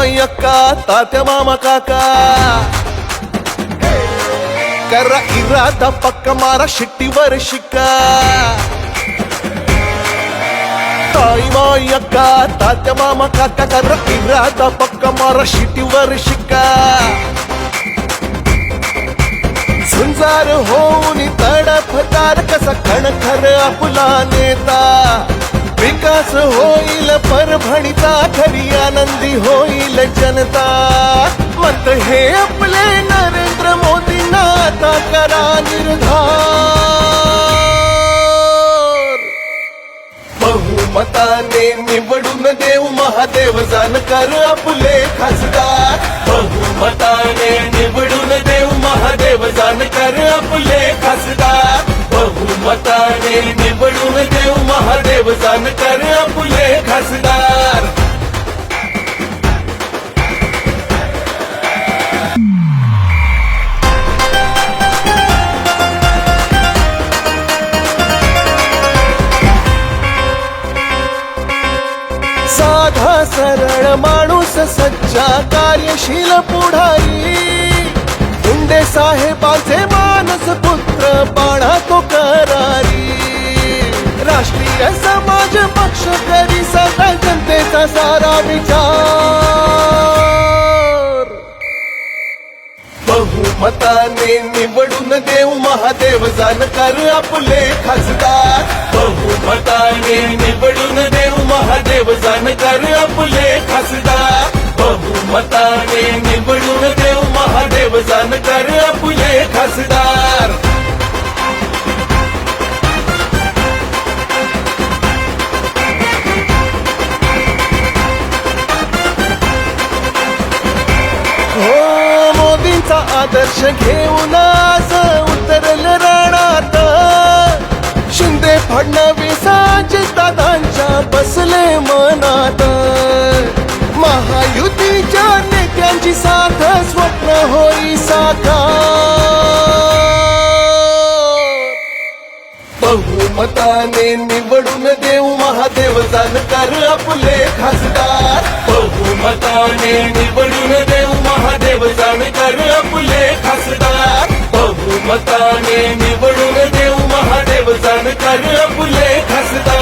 अक्का तात्या मामा काका. करा इरादा पक्का मारा शिट्टीवर शिक्का. ताई माई अक्का तात्या मामा काका करा इरादा पक्का मारा शिट्टीवर शिक्का. झुंजार होऊन तडफदार कसा खणखर आपला नेता. विकास होईल परभणीचा खरी आनंदी होईल जनता. मत हे आपले नरेंद्र मोदींना आता करा निर्धार. बहुमताने निवडून देऊ महादेव जानकर आपले खासदार. बहुमताने बहुमताने निवडून देऊ महादेव जानकर आपले खासदार. साधा सरळ माणूस सच्चा कार्यशील पुढारी. मुंडे मानस पुत्र बाळा तो करारी. मताने निवडून देऊ महादेव जानकर आपले खासदार. बहुमताने निवडून देऊ महादेव जानकर आपले खासदार. बहुमताने निवडून देऊ महादेव जानकर आपले खासदार. आदर्श घेऊन आज उतरल राणात. शिंदे फडणवीसाचे दादांच्या बसले मनात. महायुतीच्या नेत्यांची साथ स्वप्न होई साखा बहुमताने निवडून देऊ महादेव जानकर आपले खासदार. मताने निवडून देव महादेव जाण कर आपले खासदार. बहुमताने निवडून देव महादेव जाण कर आपले खासदार.